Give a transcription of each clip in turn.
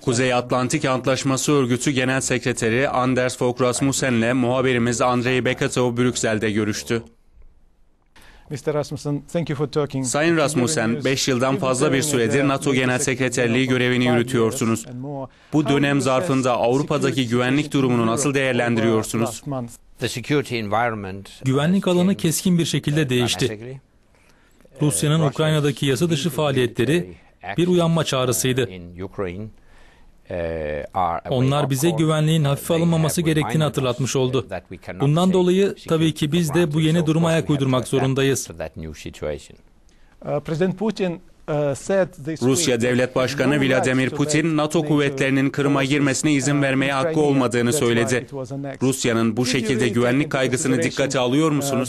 Kuzey Atlantik Antlaşması Örgütü Genel Sekreteri Anders Fogh Rasmussen'le muhabirimiz Andrei Bekatov Brüksel'de görüştü. Sayın Rasmussen, 5 yıldan fazla bir süredir NATO Genel Sekreterliği görevini yürütüyorsunuz. Bu dönem zarfında Avrupa'daki güvenlik durumunu nasıl değerlendiriyorsunuz? Güvenlik alanı keskin bir şekilde değişti. Rusya'nın Ukrayna'daki yasa dışı faaliyetleri bir uyanma çağrısıydı. Onlar bize güvenliğin hafife alınmaması gerektiğini hatırlatmış oldu. Bundan dolayı tabii ki biz de bu yeni duruma ayak uydurmak zorundayız. Rusya Devlet Başkanı Vladimir Putin, NATO kuvvetlerinin Kırım'a girmesine izin vermeye hakkı olmadığını söyledi. Rusya'nın bu şekilde güvenlik kaygısını dikkate alıyor musunuz?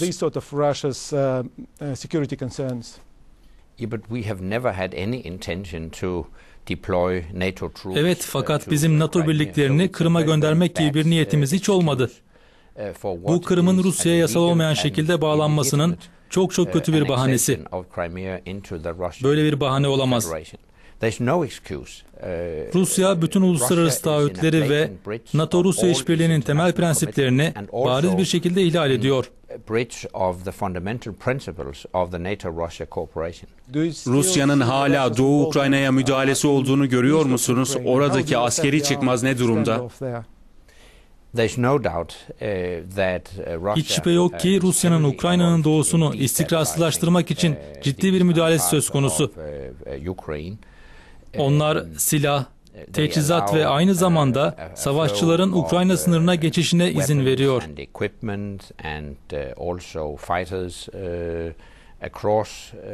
Evet fakat bizim NATO birliklerini Kırım'a göndermek gibi bir niyetimiz hiç olmadı. Bu Kırım'ın Rusya'ya yasal olmayan şekilde bağlanmasının çok çok kötü bir bahanesi. Böyle bir bahane olamaz. Rusya bütün uluslararası taahhütleri ve NATO-Rusya işbirliğinin temel prensiplerini bariz bir şekilde ihlal ediyor. Rusya'nın hala Doğu Ukrayna'ya müdahalesi olduğunu görüyor musunuz? Oradaki askeri çıkmaz ne durumda? Hiç şüphe yok ki Rusya'nın Ukrayna'nın doğusunu istikrarsızlaştırmak için ciddi bir müdahalesi söz konusu. Onlar silah, teçhizat ve aynı zamanda savaşçıların Ukrayna sınırına geçişine izin veriyor.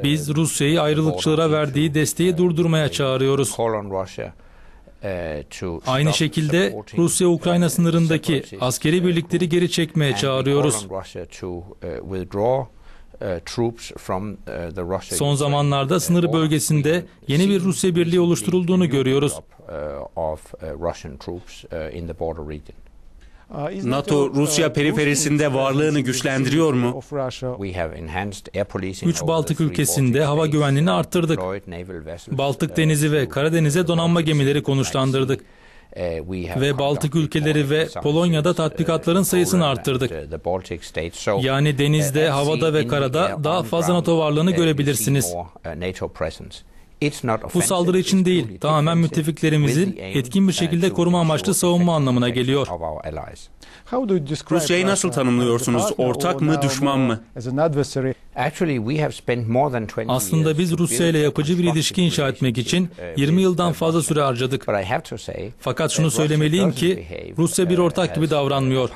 Biz Rusya'yı ayrılıkçılara verdiği desteği durdurmaya çağırıyoruz. Aynı şekilde Rusya-Ukrayna sınırındaki askeri birlikleri geri çekmeye çağırıyoruz. Son zamanlarda sınır bölgesinde yeni bir Rusya birliği oluşturulduğunu görüyoruz. NATO Rusya periferisinde varlığını güçlendiriyor mu? Üç Baltık ülkesinde hava güvenliğini arttırdık. Baltık Denizi ve Karadeniz'e donanma gemileri konuşlandırdık. Ve Baltık ülkeleri ve Polonya'da tatbikatların sayısını arttırdık. Yani denizde, havada ve karada daha fazla NATO varlığını görebilirsiniz. Bu saldırı için değil, tamamen müttefiklerimizin etkin bir şekilde koruma amaçlı savunma anlamına geliyor. Rusya'yı nasıl tanımlıyorsunuz? Ortak mı, düşman mı? Aslında biz Rusya ile yapıcı bir ilişki inşa etmek için 20 yıldan fazla süre harcadık. Fakat şunu söylemeliyim ki Rusya bir ortak gibi davranmıyor.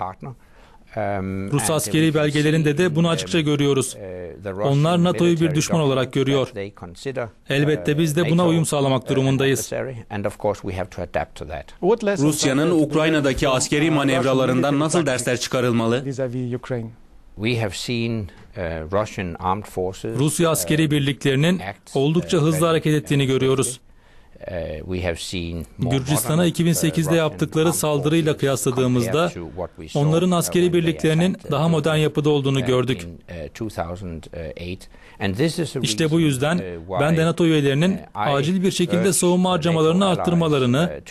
Rus askeri belgelerinde de bunu açıkça görüyoruz. Onlar NATO'yu bir düşman olarak görüyor. Elbette biz de buna uyum sağlamak durumundayız. Rusya'nın Ukrayna'daki askeri manevralarından nasıl dersler çıkarılmalı? Rusya askeri birliklerinin oldukça hızlı hareket ettiğini görüyoruz. Gürcistan'a 2008'de yaptıkları saldırıyla kıyasladığımızda onların askeri birliklerinin daha modern yapıda olduğunu gördük. İşte bu yüzden ben de NATO üyelerinin acil bir şekilde savunma harcamalarını arttırmalarını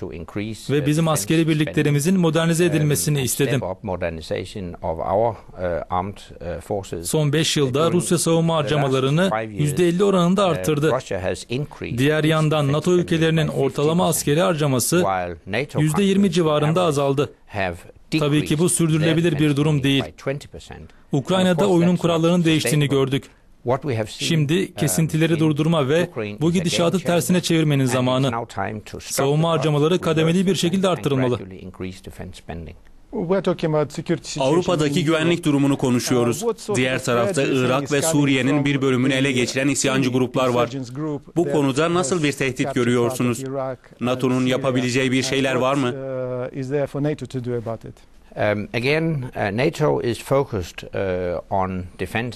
ve bizim askeri birliklerimizin modernize edilmesini istedim. Son 5 yılda Rusya savunma harcamalarını %50 oranında arttırdı. Diğer yandan NATO ülkelerinin ortalama askeri harcaması %20 civarında azaldı. Tabii ki bu sürdürülebilir bir durum değil. Ukrayna'da oyunun kurallarının değiştiğini gördük. Şimdi kesintileri durdurma ve bu gidişatı tersine çevirmenin zamanı. Savunma harcamaları kademeli bir şekilde arttırılmalı. Avrupa'daki güvenlik durumunu konuşuyoruz. Diğer tarafta Irak ve Suriye'nin bir bölümünü ele geçiren isyancı gruplar var. Bu konuda nasıl bir tehdit görüyorsunuz? NATO'nun yapabileceği bir şeyler var mı?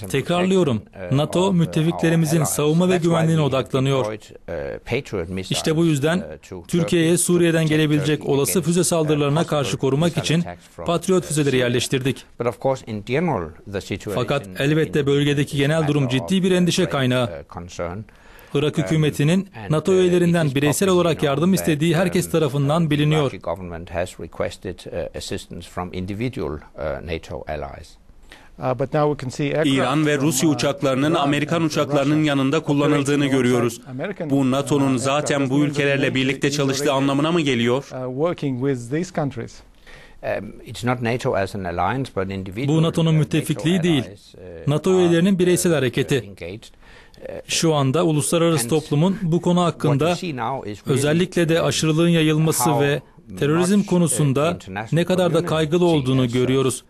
Tekrarlıyorum. NATO müttefiklerimizin savunma ve güvenliğine odaklanıyor. İşte bu yüzden Türkiye'ye Suriye'den gelebilecek olası füze saldırılarına karşı korumak için Patriot füzeleri yerleştirdik. Fakat elbette bölgedeki genel durum ciddi bir endişe kaynağı. Irak hükümetinin NATO üyelerinden bireysel olarak yardım istediği herkes tarafından biliniyor. İran ve Rusya uçaklarının Amerikan uçaklarının yanında kullanıldığını görüyoruz. Bu NATO'nun zaten bu ülkelerle birlikte çalıştığı anlamına mı geliyor? Bu NATO'nun müttefikliği değil. NATO üyelerinin bireysel hareketi. Şu anda uluslararası toplumun bu konu hakkında özellikle de aşırılığın yayılması ve terörizm konusunda ne kadar da kaygılı olduğunu görüyoruz.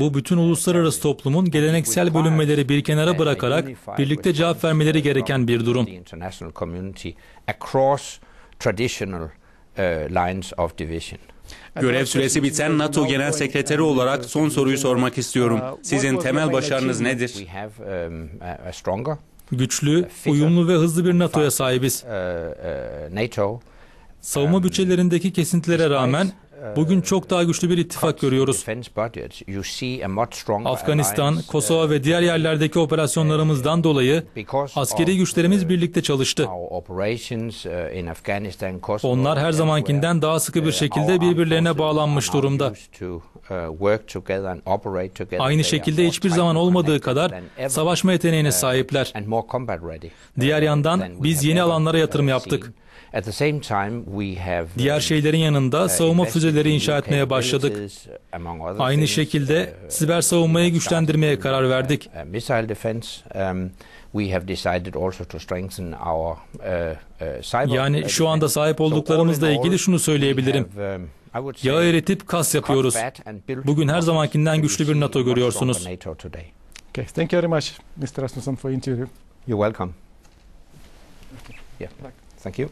Bu bütün uluslararası toplumun geleneksel bölünmeleri bir kenara bırakarak birlikte cevap vermeleri gereken bir durum. Görev süresi biten NATO Genel Sekreteri olarak son soruyu sormak istiyorum. Sizin temel başarınız nedir? Güçlü, uyumlu ve hızlı bir NATO'ya sahibiz. Savunma bütçelerindeki kesintilere rağmen bugün çok daha güçlü bir ittifak görüyoruz. Afganistan, Kosova ve diğer yerlerdeki operasyonlarımızdan dolayı askeri güçlerimiz birlikte çalıştı. Onlar her zamankinden daha sıkı bir şekilde birbirlerine bağlanmış durumda. Aynı şekilde hiçbir zaman olmadığı kadar savaşma yeteneğine sahipler. Diğer yandan biz yeni alanlara yatırım yaptık. Diğer şeylerin yanında savunma füzeleri inşa etmeye başladık. Aynı şekilde siber savunmayı güçlendirmeye karar verdik. Yani şu anda sahip olduklarımızla ilgili şunu söyleyebilirim. Yağ eritip kas yapıyoruz. Bugün her zamankinden güçlü bir NATO görüyorsunuz. Okay, thank you very much, Mr. Rasmussen, for interview. You're welcome. Yeah, thank you.